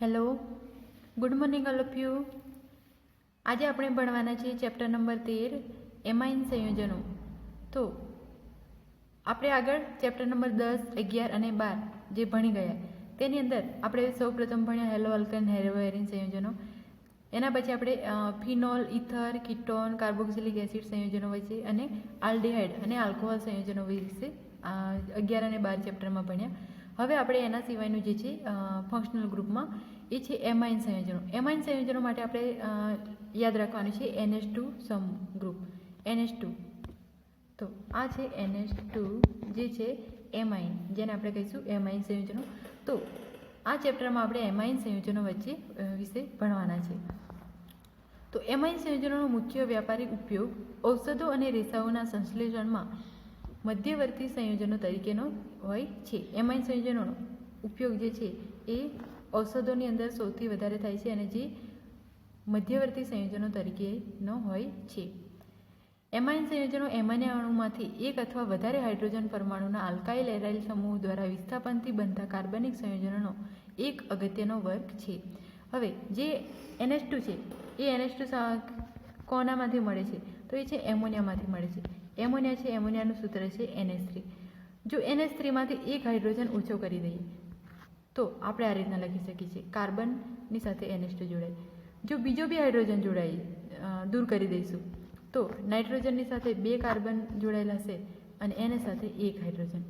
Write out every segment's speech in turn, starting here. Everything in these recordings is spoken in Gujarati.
Hello, good morning all of you. આજે આપણે ભણવાના છીએ ચેપ્ટર નંબર તેર, એમાઇન સંયોજનો. તો, આપણે આગળ ચેપ્ટર નંબર દસ, અગિયાર અને બાર જે ભણી ગયા, તેની અંદર આપણે સૌ પ્રથમ ભણ્યા હેલો, અલ્કન હેરોવેરિન સંયોજનો. એના પછી આપણે phenol, ether, ketone, carboxylic acid સંયોજનો વિશે અને આલ્ડિહાઇડ અને આલ્કોહોલ સંયોજનો વિશે અગિયાર અને બાર ચેપ્ટરમાં ભણ્યા. હવે આપણે એના સિવાયનું જે છે ફંક્શનલ ગ્રુપમાં એ છે એમાઇન સંયોજનો. એમાઇન સંયોજનો માટે આપણે યાદ રાખવાનું છે NH two some group. NH two. તો આ છે એનએચ ટુ જે છે એમાઇન, જેને આપણે કહીશું એમાઇન સંયોજનો. તો આ ચેપ્ટરમાં આપણે એમાઇન સંયોજનો વચ્ચે વિશે ભણવાના છે. તો એમાઇન સંયોજનોનો મુખ્ય વ્યાપારિક ઉપયોગ ઔષધો અને રેસાઓના સંશ્લેષણમાં મધ્યવર્તી સંયોજનો તરીકેનો હોય છે. એમાઇન સંયોજનોનો ઉપયોગ જે છે એ ઔષધોની અંદર સૌથી વધારે થાય છે અને જે મધ્યવર્તી સંયોજનો તરીકેનો હોય છે. એમાઇન સંયોજનો એમાઇના અણુમાંથી એક અથવા વધારે હાઇડ્રોજન પરમાણુના આલ્કાઇલ એરાઇલ સમૂહ દ્વારા વિસ્થાપનથી બનતા કાર્બનિક સંયોજનોનો એક અગત્યનો વર્ગ છે. હવે જે એનએચ ટુ છે, એ એનએચ ટુ કોનામાંથી મળે છે? તો એ છે એમોનિયામાંથી મળે છે. એમોનિયા છે, એમોનિયાનું સૂત્ર છે એનએસ થ્રી જો એનએચ થ્રીમાંથી એક હાઇડ્રોજન ઓછો કરી દઈએ, તો આપણે આ રીતના લખી શકીએ છીએ કાર્બનની સાથે એનએસ ટુ જોડાય. જો બીજો બી હાઇડ્રોજન જોડાઈ દૂર કરી દઈશું, તો નાઇટ્રોજનની સાથે બે કાર્બન જોડાયેલા હશે અને એને સાથે એક હાઇડ્રોજન.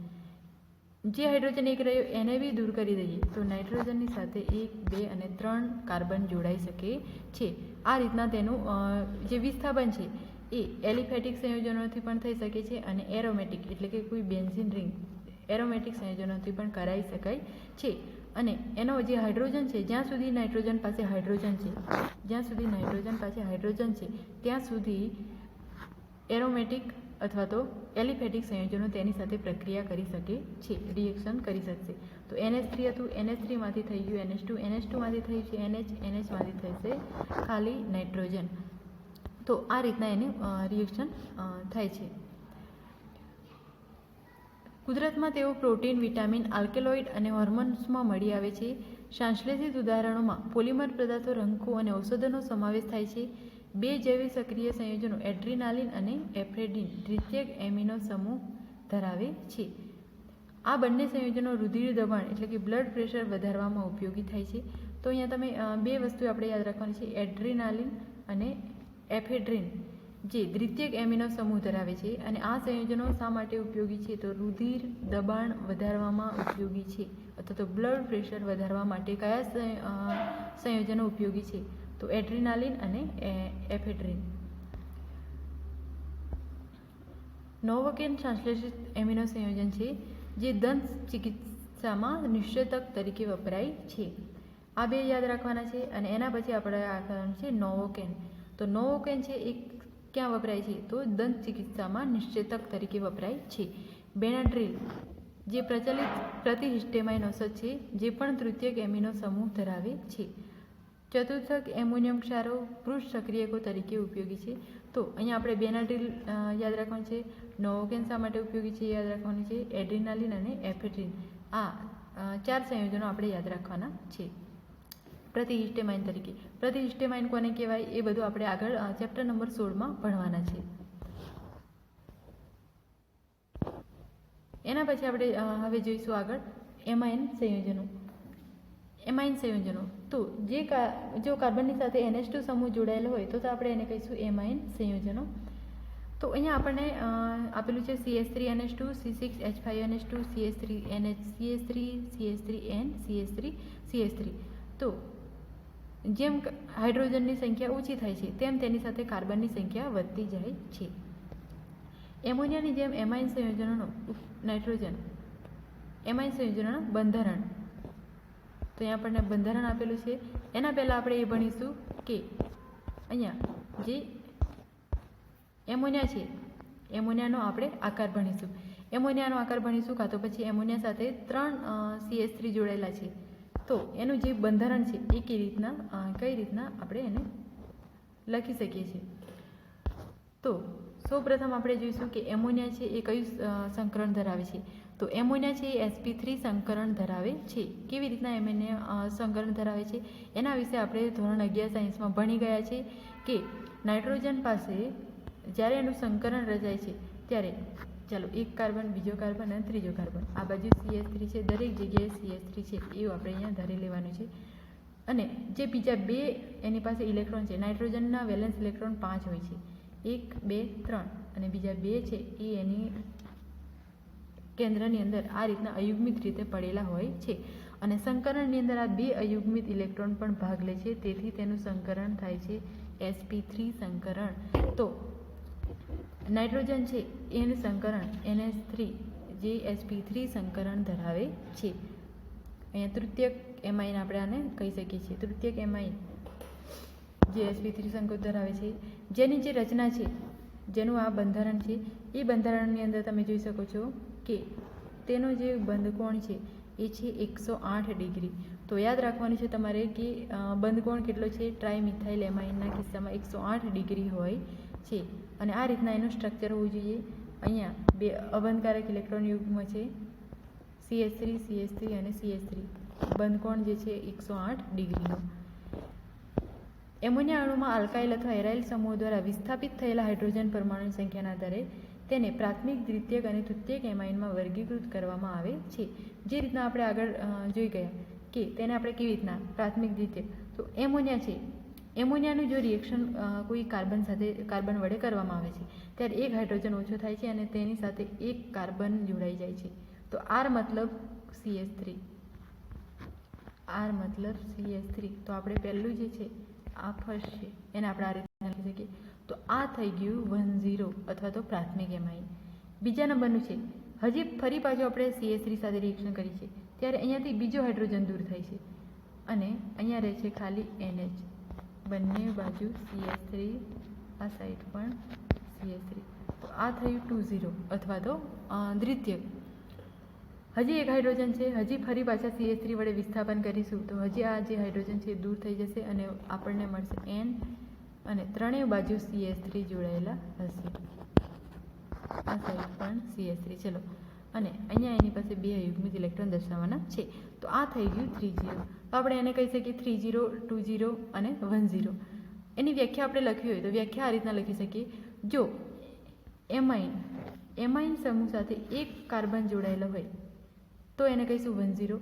જે હાઇડ્રોજન એક રહ્યો, એને બી દૂર કરી દઈએ, તો નાઇટ્રોજનની સાથે એક, બે અને ત્રણ કાર્બન જોડાઈ શકે છે. આ રીતના તેનું જે વિસ્થાપન છે એ એલિફેટિક સંયોજનોથી પણ થઈ શકે છે અને એરોમેટિક એટલે કે કોઈ બેન્ઝિન રિંગ એરોમેટિક સંયોજનોથી પણ કરાઈ શકાય છે. અને એનો જે હાઇડ્રોજન છે, જ્યાં સુધી નાઇટ્રોજન પાસે હાઇડ્રોજન છે, જ્યાં સુધી નાઇટ્રોજન પાસે હાઇડ્રોજન છે, ત્યાં સુધી એરોમેટિક અથવા તો એલિફેટિક સંયોજનો તેની સાથે પ્રક્રિયા કરી શકે છે, રિએક્શન કરી શકશે. તો એનએચ થ્રી હતું, એનએચ થ્રીમાંથી થઈ ગયું, એનએચ ટુ, એનએચ ટુમાંથી થયું છે, એનએચ, એનએચમાંથી થશે ખાલી નાઇટ્રોજન. તો આ રીતના એનું રિએક્શન થાય છે. કુદરતમાં તેઓ પ્રોટીન, વિટામિન, આલ્કેલોઇડ અને હોર્મોન્સમાં મળી આવે છે. સાંશ્લેષિત ઉદાહરણોમાં પોલિમર પદાર્થો, રંગો અને ઔષધોનો સમાવેશ થાય છે. બે જૈવિક સક્રિય સંયોજનો એડ્રીનાલિન અને એફ્રેડિન દ્વિતીયક એમિનો સમૂહ ધરાવે છે. આ બંને સંયોજનો રુધિર દબાણ એટલે કે બ્લડ પ્રેશર વધારવામાં ઉપયોગી થાય છે. તો અહીંયા તમે બે વસ્તુ આપણે યાદ રાખવાની છે. એડ્રીનાલિન અને એફેડ્રિન, જે દ્વિતીયક એમિનો સમૂહ ધરાવે છે અને આ સંયોજનો શા માટે ઉપયોગી છે? તો રુધિર દબાણ વધારવામાં ઉપયોગી છે અથવા તો બ્લડ પ્રેશર વધારવા માટે કયા સંયોજનો ઉપયોગી છે? તો એડ્રીનાલિન અને એફેડ્રિન. નોવોકેન સંશ્લેષિત એમિનો સંયોજન છે જે દંત ચિકિત્સામાં નિશ્ચેતક તરીકે વપરાય છે. આ બે યાદ રાખવાના છે અને એના પછી આપણે રાખવાનું છે નોવોકેન. તો નોવોકેન છે એ ક્યાં વપરાય છે? તો દંત ચિકિત્સામાં નિશ્ચેતક તરીકે વપરાય છે. બેનાડ્રીલ જે પ્રચલિત પ્રતિહિસ્ટેમાઇન ઔષધ છે, જે પણ તૃતીયક એમિનો સમૂહ ધરાવે છે. ચતુર્થક એમોનિયમ ક્ષારો પૃષ્ઠ સક્રિયકો તરીકે ઉપયોગી છે. તો અહીંયા આપણે બેનાડ્રીલ યાદ રાખવાનું છે. નોવોકેન શા માટે ઉપયોગી છે, યાદ રાખવાનું છે? એડ્રિનાલિન અને એફેટ્રિન આ ચાર સંયોજનો આપણે યાદ રાખવાના છે. પ્રતિહિસ્ટેમાઇન તરીકે. પ્રતિહિસ્ટેમાઇન કોને કહેવાય? એ બધું આપણે આગળ ચેપ્ટર નંબર સોળમાં ભણવાના છે. એના પછી આપણે હવે જોઈશું આગળ એમાઇન સંયોજનો. એમાઇન સંયોજનો. તો જે કા, જો કાર્બનની સાથે એનએચ ટુ સમૂહ જોડાયેલો હોય, તો આપણે એને કહીશું એમાઇન સંયોજનો. તો અહીંયા આપણને આપેલું છે CS three NH two, C six H five NH two CS three NH CS three CS three N CS three CS three. તો જેમ હાઇડ્રોજનની સંખ્યા ઓછી થાય છે, તેમ તેની સાથે કાર્બનની સંખ્યા વધતી જાય છે. એમોનિયાની જેમ એમાઇન સંયોજનોનો નાઇટ્રોજન, એમાઇન સંયોજનોનું બંધારણ. તો અહીંયા આપણને બંધારણ આપેલું છે. એના પહેલાં આપણે એ ભણીશું કે અહીંયા જે એમોનિયા છે, એમોનિયાનો આપણે આકાર ભણીશું. એમોનિયાનો આકાર ભણીશું કાં તો પછી એમોનિયા સાથે ત્રણ સીએસ થ્રી જોડાયેલા છે. તો એનું જે બંધારણ છે, એ કઈ રીતના કઈ રીતના આપણે એને લખી શકીએ છીએ? તો સૌપ્રથમ આપણે જોઈશું કે એમોનિયા છે, એ કયું સંકરણ ધરાવે છે? તો એમોનિયા છે, એ એસપી થ્રી સંકરણ ધરાવે છે. કેવી રીતના એમને સંકરણ ધરાવે છે? એના વિશે આપણે ધોરણ અગિયાર સાયન્સમાં ભણી ગયા છે કે નાઇટ્રોજન પાસે જ્યારે એનું સંકરણ રચાય છે, ત્યારે ચાલો, એક કાર્બન, બીજો કાર્બન અને ત્રીજો કાર્બન. આ બાજુ સીએસ થ્રી છે, દરેક જગ્યાએ સીએસ થ્રી છે, એવું આપણે અહીંયા ધારી લેવાનું છે. અને જે બીજા બે એની પાસે ઇલેક્ટ્રોન છે, નાઇટ્રોજનના વેલેન્સ ઇલેક્ટ્રોન પાંચ હોય છે. એક, બે, ત્રણ. અને બીજા બે છે એ એની કેન્દ્રની અંદર આ રીતના અયુગ્મિત રીતે પડેલા હોય છે. અને સંકરણની અંદર આ બે અયુગ્મિત ઇલેક્ટ્રોન પણ ભાગ લે છે, તેથી તેનું સંકરણ થાય છે એસપી થ્રી સંકરણ. તો નાઇટ્રોજન છે, એનું સંકરણ એનએસ થ્રી જે એસપી થ્રી સંકરણ ધરાવે છે. અહીંયા તૃતીયક એમાઇન આપણે આને કહી શકીએ છીએ. તૃતીયક એમાઇન જે એસપી થ્રી સંકરણ ધરાવે છે. જેની જે રચના છે, જેનું આ બંધારણ છે, એ બંધારણની અંદર તમે જોઈ શકો છો કે તેનો જે બંધકોણ છે, એ છે એકસો આઠ ડિગ્રી. તો યાદ રાખવાનું છે તમારે કે બંધકોણ કેટલો છે? ટ્રાયમિથાઇલ એમાઇનના કિસ્સામાં એકસો આઠ ડિગ્રી હોય. છે. અને આ રીતના એનું સ્ટ્રક્ચર હોવું જોઈએ. અહીંયા બે અબંધકારક ઇલેક્ટ્રોન યુગ્મ છે. સીએસ થ્રી સીએસ થ્રી અને સીએસ થ્રી બંધકોણ જે છે એકસો આઠ ડિગ્રીનો. એમોનિયા અણુમાં આલ્કાઇલ અથવા એરાઇલ સમૂહ દ્વારા વિસ્થાપિત થયેલા હાઇડ્રોજન પરમાણુની સંખ્યાના આધારે તેને પ્રાથમિક, દ્વિતીયક અને તૃતીયક એમાઇનમાં વર્ગીકૃત કરવામાં આવે છે. જે રીતના આપણે આગળ જોઈ ગયા કે તેને આપણે કેવી રીતના પ્રાથમિક, દ્વિતીયક? તો એમોનિયા છે. એમોનિયાનું જો રિએક્શન કોઈ કાર્બન સાથે, કાર્બન વડે કરવામાં આવે છે, ત્યારે એક હાઇડ્રોજન ઓછો થાય છે અને તેની સાથે એક કાર્બન જોડાઈ જાય છે. તો આર મતલબ સીએસ થ્રી. આર મતલબ સીએસ થ્રી. તો આપણે પહેલું જે છે, આ ફર્સ્ટ છે. એને આપણે આ રીતે લખી શકીએ. તો આ થઈ ગયું વન ઝીરો અથવા તો પ્રાથમિક એમાઇન બીજા નંબરનું છે, હજી ફરી પાછું આપણે સીએસ થ્રી સાથે રિએક્શન કરી છે, ત્યારે અહીંયાથી બીજો હાઇડ્રોજન દૂર થાય છે. અને અહીંયા રહે છે ખાલી એનએચ બંને બાજુ સીએસ થ્રી આ સાઈડ પણ સીએસ થ્રી તો આ થયું ટુ ઝીરો અથવા તો દ્વિત્ય. હજી એક હાઇડ્રોજન છે, હજી ફરી પાછા સીએસ થ્રી વડે વિસ્થાપન કરીશું. તો હજી આ જે હાઇડ્રોજન છે દૂર થઈ જશે અને આપણને મળશે એન અને ત્રણેય બાજુ સીએસ થ્રી જોડાયેલા હશે. આ સાઈડ પણ સીએસ થ્રી ચલો. અને અહીંયા એની પાસે બે યુગ્મિત ઇલેક્ટ્રોન દર્શાવવાના છે. તો આ થઈ ગયું થ્રી જીરો તો આપણે એને કહી શકીએ થ્રી જીરો ટુ ઝીરો અને વન ઝીરો એની વ્યાખ્યા આપણે લખવી હોય તો વ્યાખ્યા આ રીતના લખી શકીએ. જો એમાઇન એમાઇન સમૂહ સાથે એક કાર્બન જોડાયેલો હોય, તો એને કહીશું વન ઝીરો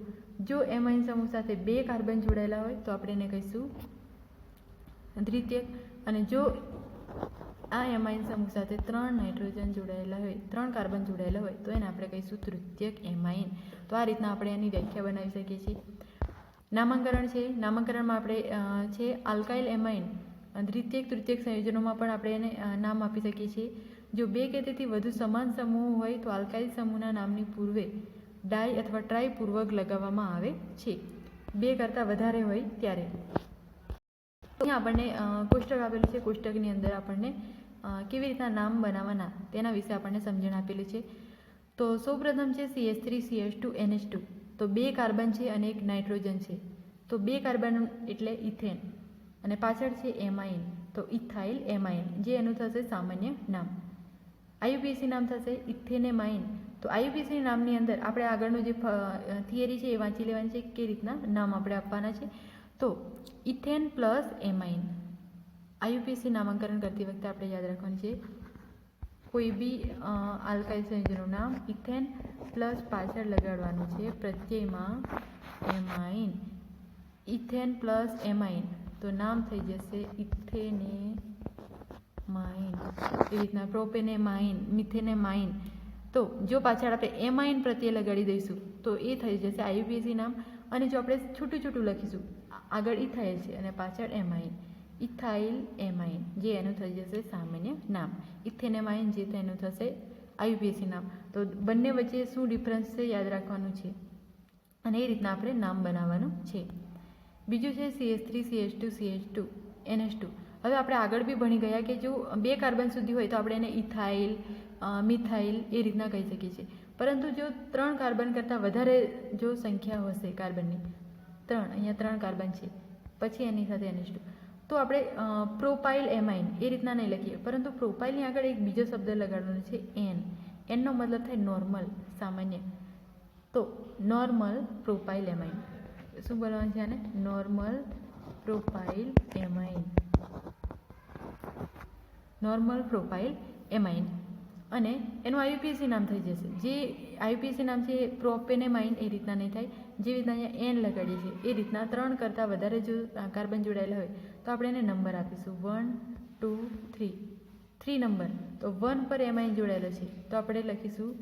જો એમાઇન સમૂહ સાથે બે કાર્બન જોડાયેલા હોય, તો આપણે એને કહીશું દ્વિતીયક અને જો આ એમાઇન સમૂહ સાથે ત્રણ નાઇટ્રોજન જોડાયેલા હોય, ત્રણ કાર્બન જોડાયેલા હોય, તો એને આપણે કહીશું તૃતીયક એમાઇન તો આ રીતના આપણે એની વ્યાખ્યા બનાવી શકીએ છીએ. નામાંકરણ છે, નામાંકરણમાં આપણે છે આલ્કાઇલ એમાઇન. દ્વિતીયક, તૃતીયક સંયોજનોમાં પણ આપણે એને નામ આપી શકીએ છીએ. જો બે કે તેથી વધુ સમાન સમૂહ હોય તો આલ્કાઇલ સમૂહના નામની પૂર્વે ડાય અથવા ટ્રાય પૂર્વક લગાવવામાં આવે છે. બે કરતાં વધારે હોય ત્યારે. અહીંયા આપણને કોષ્ટક આપેલું છે. કોષ્ટકની અંદર આપણને કેવી રીતના નામ બનાવવાના તેના વિશે આપણને સમજણ આપેલી છે. તો સૌપ્રથમ છે CS three CS two NH two. તો બે કાર્બન છે અને એક નાઇટ્રોજન છે. તો બે કાર્બન એટલે ઇથેન. અને પાછળ છે એમાઇન. તો ઇથાઇલ એમાઇન, જે એનું થશે સામાન્ય નામ. આઈયુપીએસસી નામ થશે ઇથેનેમાઇન. તો આયુપીએસસી નામની અંદર આપણે આગળનું જે થિયરી છે એ વાંચી લેવાની છે કે રીતના નામ આપણે આપવાના છે. તો ઇથેન પ્લસ એમાઇન. આઈયુપીએસસી નામાંકરણ કરતી વખતે આપણે યાદ રાખવાનું છે. કોઈ બી આલ્કાઇલ સંયોજનનું નામ ઇથેન પ્લસ પાછળ લગાડવાનું છે પ્રત્યયમાં એમાઇન. Ethane plus amine. તો નામ થઈ જશે ઇથેને માઇન એ રીતના પ્રોપેને માઇન મિથેને માઇન તો જો પાછળ આપણે એમાઇન પ્રત્યે લગાડી દઈશું, તો એ થઈ જશે આયુપીએસી નામ. અને જો આપણે છૂટું છૂટું લખીશું આગળ ઇથાઇલ છે અને પાછળ એમાઇન. ઇથાઇલ એમાઇન, જે એનું થઈ જશે સામાન્ય નામ. ઇથેનેમાઇન જે તેનું થશે આયુપીએસી નામ. તો બંને વચ્ચે શું ડિફરન્સ છે યાદ રાખવાનું છે? અને એ રીતના આપણે નામ બનાવવાનું છે. બીજું છે CS three CS two CS two NH two હવે આપણે આગળ બી ભણી ગયા કે જો બે કાર્બન સુધી હોય તો આપણે એને ઇથાઇલ મિથાઇલ એ રીતના કહી શકીએ છીએ. પરંતુ જો ત્રણ કાર્બન કરતાં વધારે જો સંખ્યા હશે કાર્બનની, ત્રણ, અહીંયા ત્રણ કાર્બન છે. પછી એની સાથે એનએચ ટુ તો આપણે પ્રોપાઇલ એમાઇન એ રીતના નહીં લખીએ. પરંતુ પ્રોપાઇલની આગળ એક બીજો શબ્દ લગાડવાનો છે એન. એનનો મતલબ થાય નોર્મલ, સામાન્ય. તો નોર્મલ પ્રોપાઇલ એમાઇન. શું બોલવાનું છે આને? Normal profile amine. Normal profile amine. અને એનું આયુપીએસસી નામ થઈ જશે. જે આઈયુપીએસસી નામ છે, એ પ્રોપેનેમાઇન એ રીતના નહીં થાય. જે રીતના અહીંયા એન લગાડીએ છીએ, એ રીતના ત્રણ કરતાં વધારે જો કાર્બન જોડાયેલા હોય, તો આપણે એને નંબર આપીશું. One two three three number. તો વન પર એમાઇન જોડાયેલો છે. તો આપણે લખીશું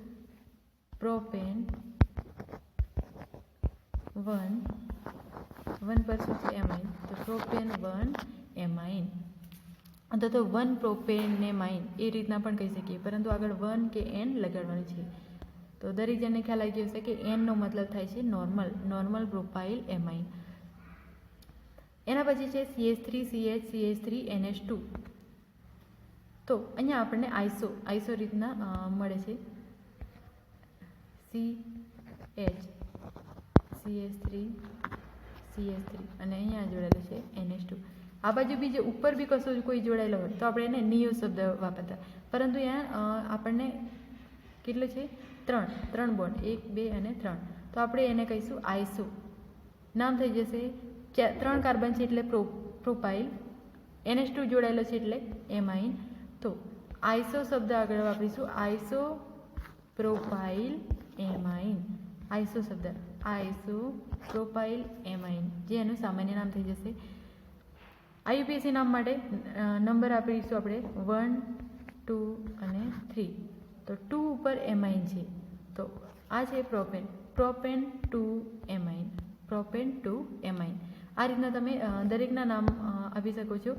પ્રોપેન વન વન પર શું છે? એમાઇન તો પ્રોપેન વન એમાઇન અથવા તો વન પ્રોપેનેમાઇન એ રીતના પણ કહી શકીએ. પરંતુ આગળ વન કે એન લગાડવાનું છે. તો દરેક જણને ખ્યાલ આવી ગયો હશે કે એનનો મતલબ થાય છે નોર્મલ નોર્મલ પ્રોફાઇલ એમાઇન. એના પછી છે CS three CH CH three NH two તો અહીંયા આપણને આઈસો આઈસો રીતના મળે છે. C H CS three CS three અને અહીંયા જોડેલું છે એનએચ ટુ આ બાજુ બી જે ઉપર બી કશું કોઈ જોડાયેલો હોય, તો આપણે એને નિયો શબ્દ વાપરતા. પરંતુ અહીંયા આપણને કેટલું છે? ત્રણ. ત્રણ બોન્ડ. એક, બે અને ત્રણ. તો આપણે એને કહીશું આઈસુ. નામ થઈ જશે ત્રણ કાર્બન છે એટલે પ્રો, પ્રોપાઇલ. એનએચ ટુ જોડાયેલો છે એટલે એમાઇન. તો આઈસો શબ્દ આગળ વાપરીશું. Iso propyl amine. આઈસો શબ્દ. Iso propyl amine. જે એનું સામાન્ય નામ થઈ જશે. આઈયુપીએસસી નામ માટે નંબર આપીશું આપણે. વન, ટુ અને થ્રી. તો ટુ ઉપર એમાઇન છે. તો આ છે propane. Propane two amine. Propane two amine. આ રીતના તમે દરેકના નામ આપી શકો છો.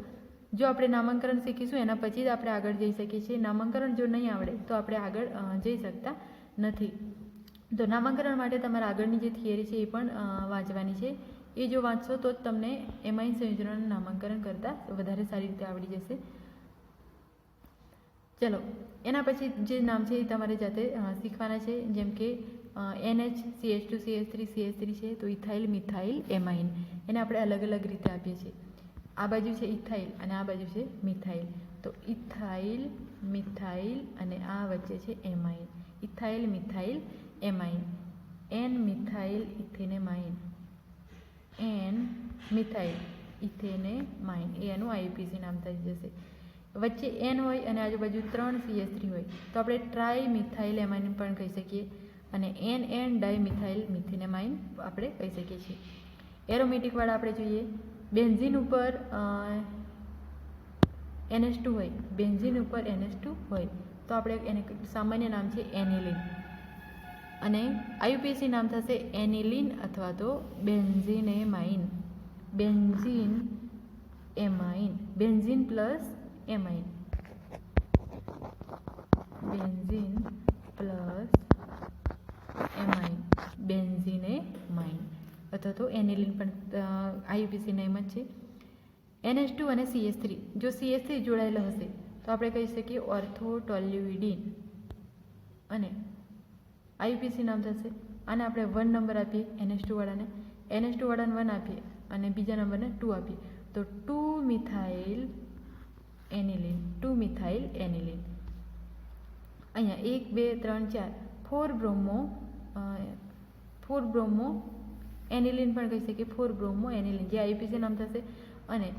જો આપણે નામાંકરણ શીખીશું, એના પછી જ આપણે આગળ જઈ શકીએ છીએ. નામાંકરણ જો નહીં આવડે, તો આપણે આગળ જઈ શકતા નથી. તો નામાંકરણ માટે તમારે આગળની જે થિયરી છે એ પણ વાંચવાની છે. એ જો વાંચશો તો જ તમને એમાઈન સંયોજનોનું નામાંકરણ કરતાં વધારે સારી રીતે આવડી જશે. ચલો, એના પછી જે નામ છે એ તમારે જાતે શીખવાના છે, જેમ કે NH CH two CH three CH three છે, તો ઇથાઇલ, મિથાઇલ, એમાઇન. એને આપણે અલગ અલગ રીતે આપીએ છીએ. આ બાજુ છે ઇથાઇલ અને આ બાજુ છે મિથાઇલ. તો ઇથાઇલ, મિથાઇલ અને આ વચ્ચે છે amine. Ethyl, methyl, amine. N methyl, ethanamine. N methyl ethanamine એ એનું આઈપીસી નામ થઈ જશે વચ્ચે એન હોય અને આજુબાજુ ત્રણ સીએસ થ્રી હોય તો આપણે ટ્રાય મિથાઇલ એમાઇન પણ કહી શકીએ અને N N di methyl methanamine આપણે કહી શકીએ છીએ એરોમેટિકવાળા આપણે જોઈએ બેન્ઝિન ઉપર એનએસ ટુ હોય બેન્ઝિન ઉપર એનએસ ટુ હોય તો આપણે એને સામાન્ય નામ છે એનિલિન અને આયુપીએસસી નામ થશે એનિલિન અથવા તો benzenamine. Benzene amine. Benzene plus amine. Benzene plus amine. Benzenamine. અથવા તો એનિલિન પણ આયુપીસી નેમ જ છે. એનએચ ટુ અને સીએસ થ્રી. જો સીએસ થ્રી જોડાયેલો હશે, તો આપણે કહી શકીએ ઓર્થોટોલ્યુઇડિન. અને આઈયુપીસી નામ થશે. આને આપણે વન નંબર આપીએ એનએસ ટુવાળાને વાળાને. એનએચ ટુ વન આપીએ અને બીજા નંબરને ટુ આપીએ. તો two methyl aniline two methyl aniline અહીંયા એક, બે, ત્રણ, ચાર four bromo four bromo aniline પણ કહી શકીએ ફોર બ્રોમો એનિલિન જે આઈપીસી નામ થશે. અને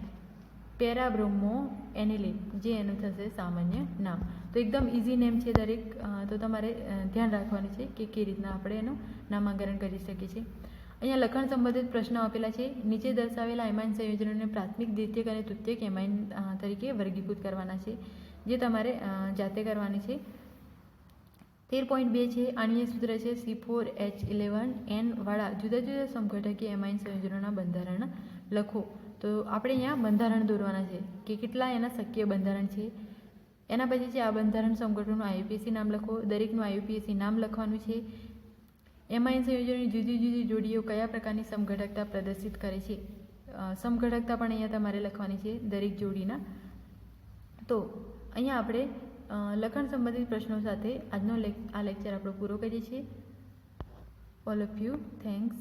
પેરાબ્રોમો એનિલિન, જે એનું થશે સામાન્ય નામ. તો એકદમ ઇઝી નેમ છે દરેક તો તમારે ધ્યાન રાખવાનું છે કે કઈ રીતના આપણે એનું નામાંકરણ કરી શકીએ છીએ. અહીંયા લખાણ સંબંધિત પ્રશ્નો આપેલા છે. નીચે દર્શાવેલા એમાઇન સંયોજનોને પ્રાથમિક, દ્વિતીયક અને તૃતીયક એમાઇન તરીકે વર્ગીકૃત કરવાના છે. જે તમારે જાતે કરવાની છે. તેર પોઈન્ટ બે છે. આણીય સૂત્ર છે C four H eleven N વાળા જુદા જુદા સમઘટકીય એમાઇન સંયોજનોના બંધારણ લખો. તો આપણે અહીંયા બંધારણ દોરવાના છે કે કેટલા એના શક્ય બંધારણ છે. એના પછી છે આ બંધારણ સંગઠનનું આઈયુપીએસસી નામ લખો, દરેકનું આઈયુપીએસસી નામ લખવાનું છે. એમાઇન સંયોજનોની જુદી જુદી જોડીઓ કયા પ્રકારની સમઘટકતા પ્રદર્શિત કરે છે? સમઘટકતા પણ અહીંયા તમારે લખવાની છે દરેક જોડીના. તો અહીંયા આપણે લખણ સંબંધિત પ્રશ્નો સાથે આજનો આ લેક્ચર આપણો પૂરો કરીએ છીએ. All of you thanks